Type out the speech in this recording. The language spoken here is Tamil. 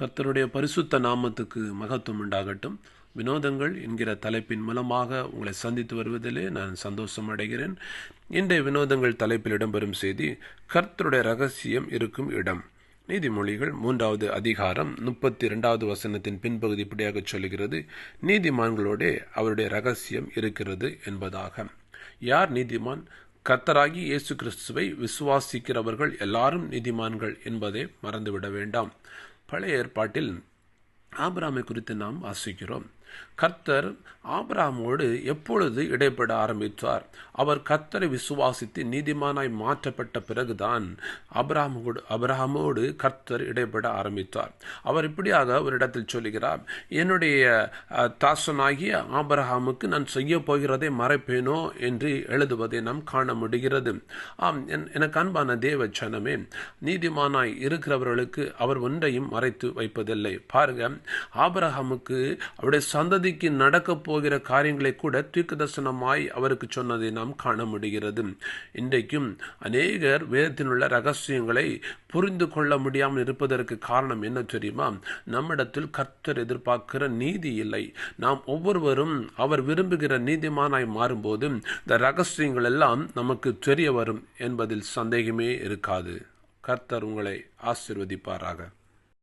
கர்த்தருடைய பரிசுத்த நாமத்துக்கு மகத்துவம் உண்டாகட்டும். வினோதங்கள் என்கிற தலைப்பின் மூலமாக உங்களை சந்தித்து வருவதிலே நான் சந்தோஷம் அடைகிறேன். இன்றைய வினோதங்கள் தலைப்பில் இடம்பெறும் செய்தி கர்த்தருடைய ரகசியம் இருக்கும் இடம். நீதிமொழிகள் மூன்றாவது அதிகாரம் முப்பத்தி இரண்டாவது வசனத்தின் பின்பகுதி இப்படியாக சொல்கிறது நீதிமான்களோடே அவருடைய ரகசியம் இருக்கிறது என்பதாக. யார் நீதிமான்? கர்த்தராகி இயேசு கிறிஸ்துவை விசுவாசிக்கிறவர்கள் எல்லாரும் நீதிமான்கள் என்பதை மறந்துவிட வேண்டாம். பழைய ஏற்பாட்டில் ஆபிராமை குறித்து நாம் வாசிக்கிறோம். கர்த்தர் ஆபிராமோடு எப்பொழுது இடைப்பட ஆரம்பித்தார்? அவர் கர்த்தரை விசுவாசித்து நீதிமானாய் மாற்றப்பட்ட பிறகுதான் அபிராமோடு அபிரஹாமோடு கர்த்தர் இடைப்பட ஆரம்பித்தார். அவர் இப்படியாக ஒரு இடத்தில் சொல்லுகிறார் என்னுடைய தாசனாகிய ஆபிரஹாமுக்கு நான் செய்ய போகிறதை மறைப்பேனோ? என்று எழுதுவதை நாம் காண முடிகிறது. ஆம் எனக்கு அன்பான தேவ சனமே நீதிமானாய் இருக்கிறவர்களுக்கு அவர் ஒன்றையும் மறைத்து வைப்பதில்லை. பாருங்க ஆபிரஹாமுக்கு அவருடைய சந்ததிக்கு நடக்கப் போகிற காரியங்களை கூட தீர்க்க தரிசனமாய் அவருக்கு சொன்னதை நாம் காண முடிகிறது. இன்றைக்கும் அநேகர் வேதத்தினுள்ள ரகசியங்களை புரிந்து கொள்ள முடியாமல் இருப்பதற்கு காரணம் என்ன தெரியுமா? நம்மிடத்தில் கர்த்தர் எதிர்பார்க்கிற நீதி இல்லை. நாம் ஒவ்வொருவரும் அவர் விரும்புகிற நீதிமானாய் மாறும்போது இந்த ரகசியங்கள் எல்லாம் நமக்கு தெரிய வரும் என்பதில் சந்தேகமே இருக்காது. கர்த்தர் உங்களை ஆசிர்வதிப்பாராக.